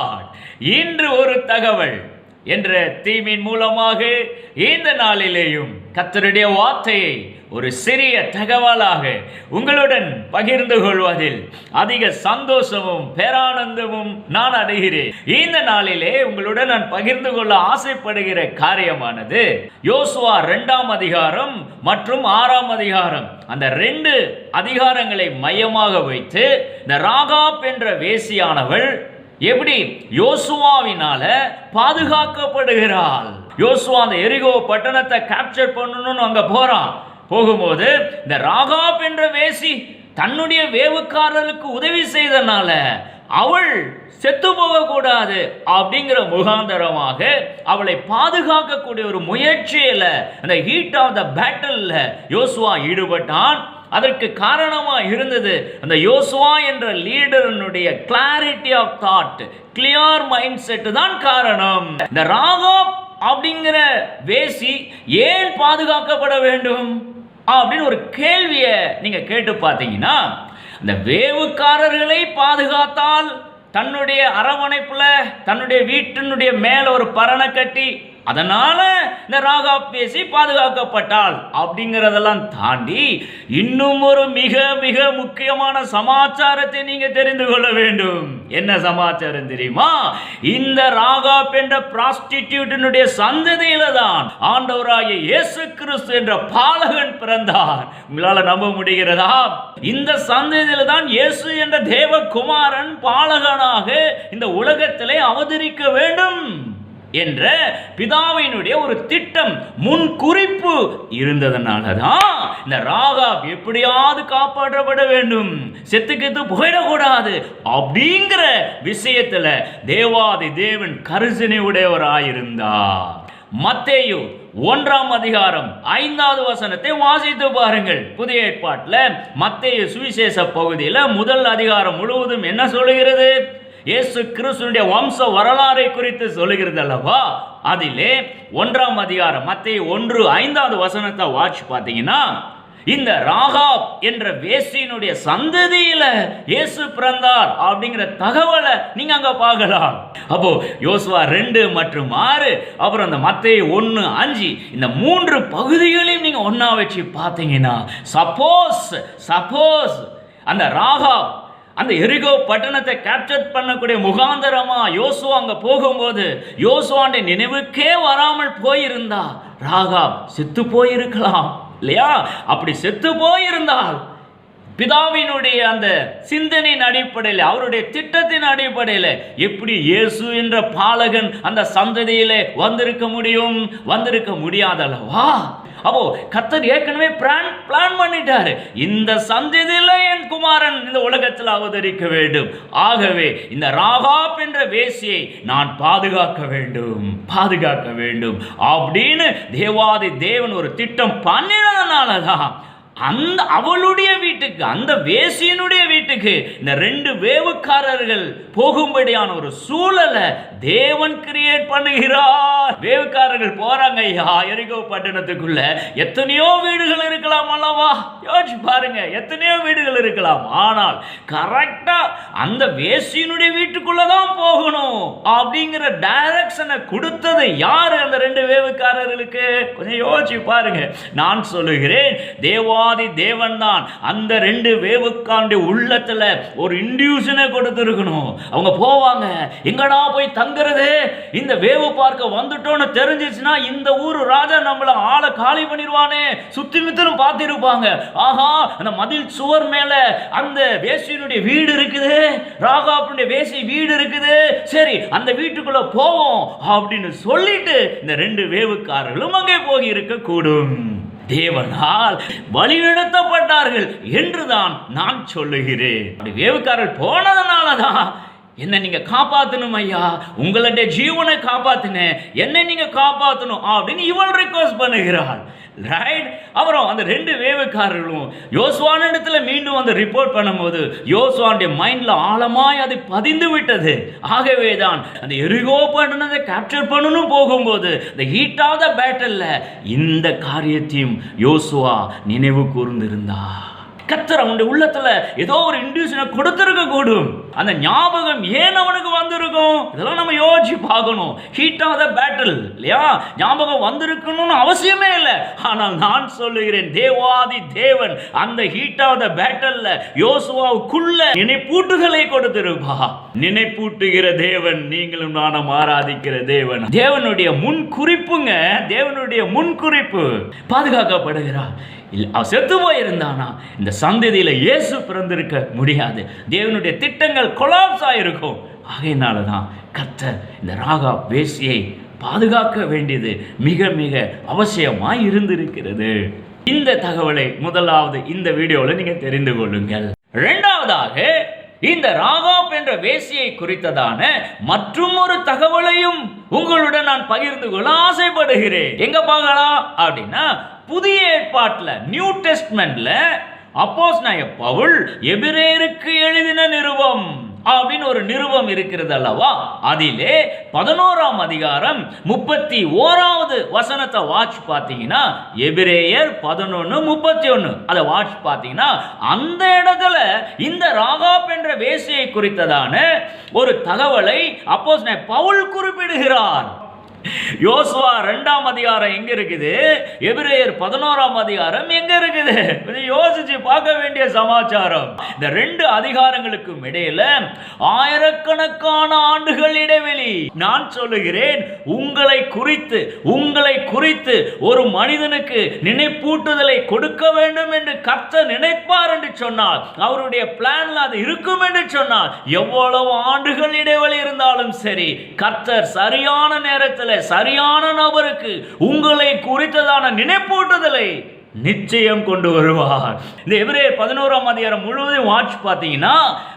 God இன்று ஒரு தகவல். என்ற தீமின் மூலமாக இந்த நாளிலேயும் கத்தருடைய வார்த்தையை ஒரு சிறிய தகவலாக உங்களுடன் பகிர்ந்து கொள்வதில் அதிக சந்தோஷமும் பேரானந்தமும் நான் அடைகிறேன். இந்த நாளிலே உங்களுடன் நான் பகிர்ந்து கொள்ள ஆசைப்படுகிற காரியமானது யோசுவா இரண்டாம் அதிகாரம் மற்றும் ஆறாம் அதிகாரம். அந்த ரெண்டு அதிகாரங்களை மையமாக வைத்து இந்த ராகாப் என்ற வேசியானவள் எப்படி? யோசுவாவினால பாதுகாக்கப்படுகிறாள். யோசுவா அந்த எரிகோ பட்டணத்தை கேப்சர் பண்ணணும்னு அங்க போறான். போகும்போது இந்த ராகாப் என்ற வேசி தன்னுடைய வேவுக்காரருக்கு உதவி செய்தனால அவள் செத்து போகக்கூடாது அப்படிங்கிற முகாந்தரமாக அவளை பாதுகாக்கக்கூடிய ஒரு முயற்சியில அந்த ஹீட் ஆஃப் த பேட்டலில் யோசுவா ஈடுபட்டான். அதற்கு காரணமாக இருந்தது அந்த யோசுவா என்ற லீடரனுடைய clarity of thought clear mind set தான் காரணம். இந்த ராகம் அப்படிங்கிற வேசி ஏன் பாதுகாக்கப்பட வேண்டும் அப்படின்னு ஒரு கேள்வியை நீங்க கேட்டு பார்த்தீங்கன்னா இந்த வேவுக்காரர்களை பாதுகாத்தால் தன்னுடைய அரவணைப்புல தன்னுடைய வீட்டினுடைய மேல ஒரு பரணை கட்டி அதனால இந்த ராகா பேசி பாதுகாக்கப்பட்டாள் அப்படிங்கிறதெல்லாம் தாண்டி இன்னும் ஒரு மிக மிக முக்கியமான சமாச்சாரத்தை நீங்க தெரிந்து கொள்ள வேண்டும். என்ன சமாச்சாரம் தெரியுமா? இந்த ராகா என்ற பிராஸ்டிடியூட்டினுடைய சந்ததியில தான் ஆண்டவராகிய இயேசு கிறிஸ்து என்ற பாலகன் பிறந்தார். உங்களால நம்ப முடிகிறதா? இந்த சந்ததியில தான் இயேசு என்ற தேவகுமாரன் பாலகனாக இந்த உலகத்திலே அவதரிக்க வேண்டும். என்ற பிதாவினுடைய ஒரு திட்டம் முன் குறிப்பு இருந்ததனால தான் இந்த ராகாப் எப்படியாவது காப்பாற்றப்பட வேண்டும். செத்து கெத்து போயிடக்கூடாது அப்படிங்கிற விஷயத்துல தேவாதி தேவன் கரிசனை உடையவராயிருந்தார். மத்தேயு ஒன்றாம் அதிகாரம் ஐந்தாவது வசனத்தை வாசித்து பாருங்கள். புதிய ஏற்பாட்டில் மத்திய சுவிசேஷ பகுதியில் முதல் அதிகாரம் முழுவதும் என்ன சொல்லுகிறது? இயேசு கிறிஸ்துடைய வம்ச வரலாறை குறித்து சொல்லுகிறது அல்லவா அதிலே ஒன்றாம் அதிகாரம் மத்திய ஒன்று ஐந்தாவது வசனத்தை வாட்ச் பார்த்தீங்கன்னா இந்த ராகாப் என்ற வேசியினுடைய சந்ததியில இயேசு பிறந்தார் அப்படிங்கிற தகவலை நீங்க அங்க பார்க்கலாம். அப்போ யோசுவா ரெண்டு மற்றும் ஆறு அப்புறம் அந்த மத்திய ஒன்று அஞ்சு இந்த மூன்று பகுதிகளையும் நீங்க ஒன்னா வச்சு பார்த்தீங்கன்னா சப்போஸ் சப்போஸ் அந்த ராகாப் அந்த எரிகோ பட்டணத்தை கேப்சர் பண்ணக்கூடிய முகாந்தரமா யோசுவா அங்க போகும்போது யோசுவாண்ட நினைவுக்கே வராமல் போயிருந்தா ராகா செத்து போயிருக்கலாம் இல்லையா? அப்படி செத்து போயிருந்தால் பிதாவினுடைய அந்த சிந்தனையின் அடிப்படையில் அவருடைய திட்டத்தின் அடிப்படையில் எப்படி இயேசு என்ற பாலகன் அந்த சந்ததியிலே வந்திருக்க முடியும்? வந்திருக்க முடியாதல்லவா? அப்போ கத்தர் ஏற்கனவே பிளான் பிளான் பண்ணிட்டாரு. இந்த சந்ததியில் என் குமாரன் இந்த உலகத்தில் அவதரிக்க வேண்டும். ஆகவே இந்த ராகாப் என்ற வேசியை நான் பாதுகாக்க வேண்டும். பாதுகாக்க வேண்டும். அப்படின்னு தேவாதி தேவன் ஒரு திட்டம் பண்ணினதுனால தான் அந்த அவளுடைய வீட்டுக்கு அந்த வேசியனுடைய வீட்டுக்கு இந்த ரெண்டு வேவுக்காரர்கள் போகும்படியான ஒரு சூழலை தேவன் கிரியேட் பண்ணுகிறார். வேவுக்காரர்கள் போறாங்க ஐயா எரிகோ பட்டணத்துக்குள்ள. எத்தனையோ வீடுகள் இருக்கலாம் அல்லவா? யோசிச்சு பாருங்க எத்தனையோ வீடுகள் இருக்கலாம். ஆனால் கரெக்டா அந்த வேசியனுடைய வீட்டுக்குள்ள தான் போகணும் அப்படிங்கிற டைரக்ஷனை கொடுத்தது யாரு அந்த ரெண்டு வேவுக்காரர்களுக்கு? கொஞ்சம் யோசிச்சு பாருங்க. நான் சொல்லுகிறேன் தேவா தேவாதி தேவன் தான். அந்த ரெண்டு வேவுக்காண்டி உள்ளத்துல ஒரு இன்டியூஷனை கொடுத்துருக்கணும். அவங்க போவாங்க. எங்கடா போய் தங்குறது? இந்த வேவு பார்க்க வந்துட்டோன்னு தெரிஞ்சிச்சுன்னா இந்த ஊர் ராஜா நம்மள ஆளை காலி பண்ணிடுவானே. சுத்தி முத்திலும் பார்த்திருப்பாங்க. ஆஹா அந்த மதில் சுவர் மேல அந்த வேசியினுடைய வீடு இருக்குது. ராகாப்புடைய வேசி வீடு இருக்குது. சரி அந்த வீட்டுக்குள்ள போவோம் அப்படின்னு சொல்லிட்டு இந்த ரெண்டு வேவுக்காரர்களும் அங்கே போகி இருக்கக்கூடும் தேவனால் வழிநடத்தப்பட்டார்கள் என்றுதான் நான் சொல்லுகிறேன். அப்படி வேவுக்காரர்கள் போனதுனால தான் என்னை நீங்கள் காப்பாற்றணும் ஐயா. உங்களுடைய ஜீவனை காப்பாற்றினேன் என்னை நீங்கள் காப்பாற்றணும் அப்படின்னு இவள் ரிக்வஸ்ட் பண்ணுகிறாள். ரைட் அப்புறம் அந்த ரெண்டு வேவுக்காரர்களும் யோசுவான இடத்துல மீண்டும் வந்து ரிப்போர்ட் பண்ணும்போது யோசுவானுடைய மைண்ட்ல ஆழமாய் அது பதிந்து விட்டது. ஆகவே தான் அந்த எரிகோ பண்ணதை கேப்சர் பண்ணணும் போகும்போது இந்த ஹீட்டாத பேட்டலில் பேட்டல்ல இந்த காரியத்தையும் யோசுவா நினைவு கூர்ந்திருந்தா கத்தர் அவனுடைய உள்ளத்துல ஏதோ ஒரு இன்டியூஷனை கொடுத்திருக்க கூடும் அந்த ஞாபகம் ஏன் அவனுக்கு வந்திருக்கும்? இதெல்லாம் நம்ம யோசிச்சு பார்க்கணும். ஹீட் ஆஃப் த பேட்டில் இல்லையா? ஞாபகம் வந்திருக்கணும்னு அவசியமே இல்லை. ஆனால் நான் சொல்லுகிறேன் தேவாதி தேவன் அந்த ஹீட் ஆஃப் த பேட்டல்ல யோசுவாவுக்குள்ள நினைப்பூட்டுதலை கொடுத்திருப்பா நினைப்பூட்டுகிற தேவன் நீங்களும் நானும் ஆராதிக்கிற தேவன். தேவனுடைய முன் குறிப்புங்க தேவனுடைய முன் குறிப்பு பாதுகாக்கப்படுகிறார். இல்ல செத்து போயிருந்தானா? இந்த சந்ததியில இயேசு பிறந்திருக்க முடியாது. தேவனுடைய திட்டங்கள் கொலாப்ஸ் இருக்கும் ஆகையினால தான் கத்த இந்த ராகா வேசியை பாதுகாக்க வேண்டியது மிக மிக அவசியமாக இருந்திருக்கிறது. இந்த தகவலை முதலாவது இந்த வீடியோவில் நீங்க தெரிந்து கொள்ளுங்கள். ரெண்டாவதாக இந்த ராகாப் என்ற வேசியை குறித்ததான மற்றும் ஒரு தகவலையும் உங்களுடன் நான் பகிர்ந்து கொள்ள ஆசைப்படுகிறேன். எங்க பார்க்கலாம்? அப்படின்னா புதிய ஏற்பாட்டில் நியூ டெஸ்ட்மெண்ட்ல அப்போஸ் நாய பவுல் எபிரேருக்கு எழுதின நிருபம் அப்படின்னு ஒரு நிருபம் இருக்கிறது அல்லவா? அதிலே பதினோராம் அதிகாரம் முப்பத்தி ஓராவது வசனத்தை வாட்ச் பார்த்தீங்கன்னா எபிரேயர் பதினொன்று முப்பத்தி ஒன்று அதை வாட்ச் பார்த்தீங்கன்னா அந்த இடத்துல இந்த ராகாப் என்ற வேசியை குறித்ததான ஒரு தகவலை அப்போஸ் பவுல் குறிப்பிடுகிறார். யோசுவா ரெண்டாம் அதிகாரம் எங்க இருக்குது? எபிரேயர் பதினோராம் அதிகாரம் எங்க இருக்குது? யோசிச்சு பார்க்க வேண்டிய சமாச்சாரம். இந்த ரெண்டு அதிகாரங்களுக்கும் இடையில ஆயிரக்கணக்கான ஆண்டுகள் இடைவெளி. நான் சொல்லுகிறேன் உங்களை குறித்து உங்களை குறித்து ஒரு மனிதனுக்கு நினைப்பூட்டுதலை கொடுக்க வேண்டும் என்று கத்த நினைப்பார் என்று சொன்னால் அவருடைய பிளான்ல அது இருக்கும் என்று சொன்னால் எவ்வளவு ஆண்டுகள் இடைவெளி இருந்தாலும் சரி கர்த்தர் சரியான நேரத்தில் சரியான நபருக்கு உங்களை குறித்ததான நினைப்பூட்டுதலை நிச்சயம் கொண்டு வருவார். இந்த எபிரே பதினோராம் அதிகாரம் முழுவதும் வாட்ச் பார்த்தீங்கன்னா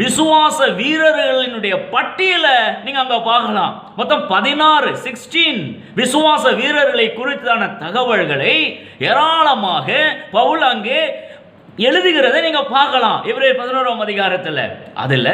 விசுவாச வீரர்களினுடைய பட்டியலை நீங்க அங்க பார்க்கலாம். மொத்தம் பதினாறு சிக்ஸ்டீன் விசுவாச வீரர்களை குறித்தான தகவல்களை ஏராளமாக பவுல் அங்கே எழுதுகிறதை நீங்க பார்க்கலாம். இவரே பதினோராம் அதிகாரத்தில். அதுல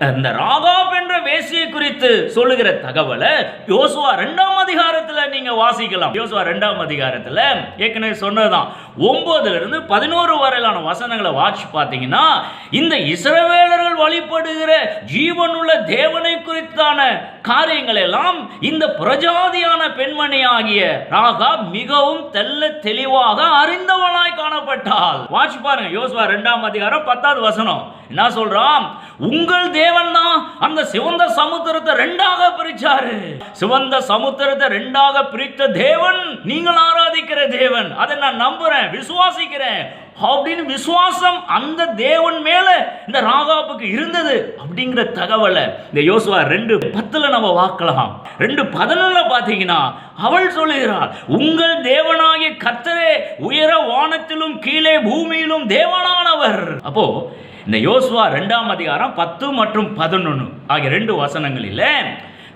இந்த ராகாப் என்ற வேசியை குறித்து சொல்லுகிற தகவலை யோசுவா ரெண்டாம் அதிகாரத்தில் நீங்க வாசிக்கலாம். யோசுவா ரெண்டாம் அதிகாரத்தில் ஏற்கனவே சொன்னதுதான். ஒன்பதுல இருந்து பதினோரு வரையிலான வசனங்களை வாட்சி பார்த்தீங்கன்னா இந்த இஸ்ரவேலர்கள் வழிபடுகிற ஜீவனுள்ள தேவனை குறித்தான காரியங்கள் எல்லாம் இந்த பிரஜாதியான பெண்மணி ஆகிய ராகா மிகவும் தெல்ல தெளிவாக அறிந்தவனாய் காணப்பட்டாள். வாட்சி பாருங்க. யோசுவா ரெண்டாம் அதிகாரம் பத்தாவது வசனம். என்ன சொல்றான்? உங்கள் தேவன் தான் அந்த சிவந்த சமுத்திரத்தை ரெண்டாக பிரிச்சாரு. சிவந்த சமுத்திரத்தை ரெண்டாக பிரித்த தேவன் நீங்கள் ஆராதிக்கிற தேவன். அதை நான் நம்புறேன் விசுவாசிக்கிறேன். அப்படின்னு விசுவாசம் அந்த தேவன் மேல இந்த ராகாப்புக்கு இருந்தது அப்படிங்கிற தகவலை இந்த யோசுவா ரெண்டு பத்துல நம்ம வாக்கலாம் ரெண்டு பதினொன்னுல பாத்தீங்கன்னா அவள் சொல்லுகிறாள் உங்கள் தேவனாகிய கத்தரே உயர வானத்திலும் கீழே பூமியிலும் தேவனானவர். அப்போ இந்த யோசுவா ரெண்டாம் அதிகாரம் பத்து மற்றும் பதினொன்று ஆகிய ரெண்டு வசனங்களில்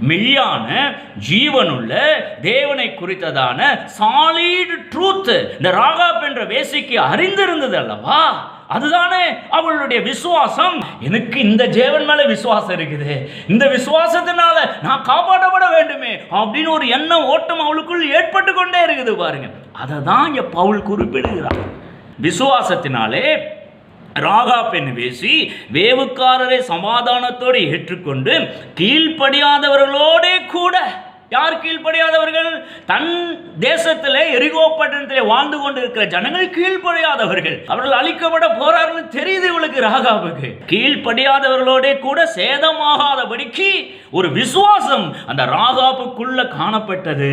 மெய்யான ஜீவனுள்ள தேவனை குறித்ததான சாலிடு ட்ரூத் இந்த ராகாப் என்ற வேசிக்கு அறிந்திருந்தது அல்லவா? அதுதானே அவளுடைய விசுவாசம். எனக்கு இந்த ஜேவன் மேல விசுவாசம் இருக்குது. இந்த விசுவாசத்தினால நான் காப்பாற்றப்பட வேண்டுமே அப்படின்னு ஒரு எண்ணம் ஓட்டம் அவளுக்குள் ஏற்பட்டு கொண்டே இருக்குது பாருங்க. அதை தான் இங்க பவுல் குறிப்பிடுகிறார். விசுவாசத்தினாலே ராகா பெண் பேசி வேவுக்காரரை சமாதானத்தோடு ஏற்றுக்கொண்டு கீழ்ப்படியாதவர்களோடே கூட யார் கீழ்ப்படியாதவர்கள்? தன் தேசத்தில் எரிகோ பட்டணத்திலே வாழ்ந்து கொண்டிருக்கிற ஜனங்கள் கீழ்ப்படியாதவர்கள். அவர்கள் அழிக்கப்பட போறார்கள் தெரியுது இவளுக்கு ராகாவுக்கு கீழ்ப்படியாதவர்களோட கூட சேதமாகாதபடிக்கு ஒரு விசுவாசம் அந்த ராகாப்புக்குள்ள காணப்பட்டது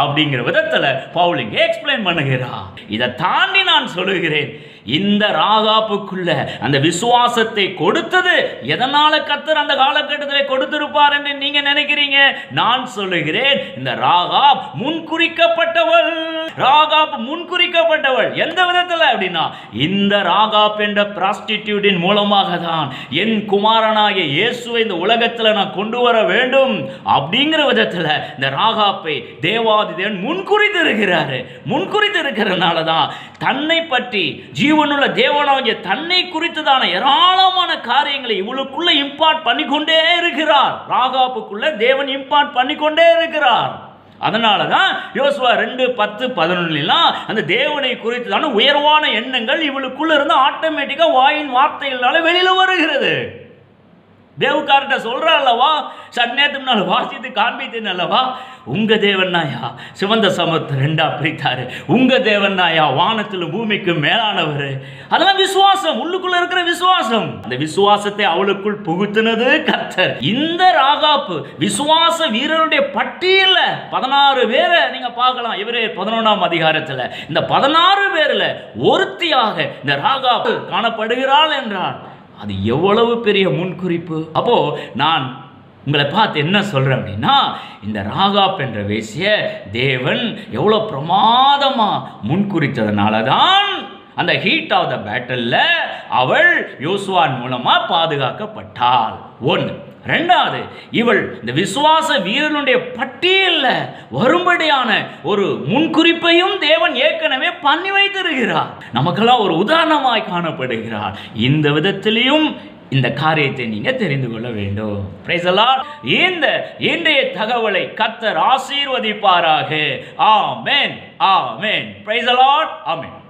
அப்படிங்கிற விதத்தில் பவுலிங்க எக்ஸ்பிளைன் பண்ணுகிறா இதை தாண்டி நான் சொல்லுகிறேன். இந்த ராகாப்புக்குள்ள அந்த விசுவாசத்தை கொடுத்தது எதனால கத்தர் அந்த காலகட்டத்தில் கொடுத்திருப்பார் என்று நீங்க நினைக்கிறீங்க? நான் சொல்லுகிறேன் இந்த ராகாப் முன்குறிக்கப்பட்டவள். ராகாப் முன்குறிக்கப்பட்டவள். எந்த விதத்தில் அப்படின்னா இந்த ராகாப் என்ற பிராஸ்டிடியூட்டின் மூலமாக தான் என் குமாரனாகிய இயேசுவை இந்த உலகத்தில் நான் கொண்டு வர வேண்டும். அப்படிங்கிற விதத்தில் இந்த ராகாப்பை தேவாதி தேவன் முன்குறித்து இருக்கிறாரு முன்குறித்து இருக்கிறதுனால தான் தன்னை பற்றி ஜீவனுள்ள தேவனாகிய தன்னை குறித்ததான ஏராளமான காரியங்களை இவளுக்குள்ள இம்பார்ட் பண்ணிக்கொண்டே இருக்கிறார். ராகாப்புக்குள்ள தேவன் இம்பார்ட் பண்ணிக்கொண்டே இருக்கிறார். அதனால தான் யோசுவா ரெண்டு பத்து பதினொன்னுலாம் அந்த தேவனை குறித்ததான உயர்வான எண்ணங்கள் இவளுக்குள்ள இருந்து ஆட்டோமேட்டிக்காக வாயின் வார்த்தைகளால வெளியில் வருகிறது. தேவக்கார்ட்ட சொல்கிறா அல்லவா சட்நேத்து முன்னால் வாசித்து காண்பித்தேன் அல்லவா? உங்கள் தேவன்னாயா சிவந்த சமத்தை ரெண்டா பிரித்தாரு. உங்கள் தேவன் வானத்தில் வானத்திலும் பூமிக்கு மேலானவர். அதெல்லாம் விசுவாசம். உள்ளுக்குள்ள இருக்கிற விசுவாசம். அந்த விசுவாசத்தை அவளுக்குள் புகுத்தினது கர்த்தர். இந்த ராகாப்பு விசுவாச வீரருடைய பட்டியலில் பதினாறு பேரை நீங்க பார்க்கலாம். இவரே பதினொன்றாம் அதிகாரத்தில். இந்த பதினாறு பேரில் ஒருத்தியாக இந்த ராகாப்பு காணப்படுகிறாள் என்றார். அது எவ்வளவு பெரிய முன்குறிப்பு? அப்போ நான் உங்களை பார்த்து என்ன சொல்கிறேன் அப்படின்னா இந்த ராகாப் என்ற வேசிய தேவன் எவ்வளோ பிரமாதமாக முன்குறித்ததுனால தான் அந்த ஹீட் ஆஃப் த பேட்டலில் அவள் யோசுவான் மூலமாக பாதுகாக்கப்பட்டாள். ஒன்று ரெண்டாவது இவள் இந்த விசுவாச வீரனுடைய பட்டியலில் வரும்படியான ஒரு முன்குறிப்பையும் தேவன் ஏற்கனவே பண்ணி வைத்திருக்கிறார். நமக்கெல்லாம் ஒரு உதாரணமாய் காணப்படுகிறார். இந்த விதத்திலையும் இந்த காரியத்தை நீங்க தெரிந்து கொள்ள வேண்டும். Praise இந்த இன்றைய தகவலை கத்தர் ஆசீர்வதிப்பாராக. ஆமென் ஆமென் Praise the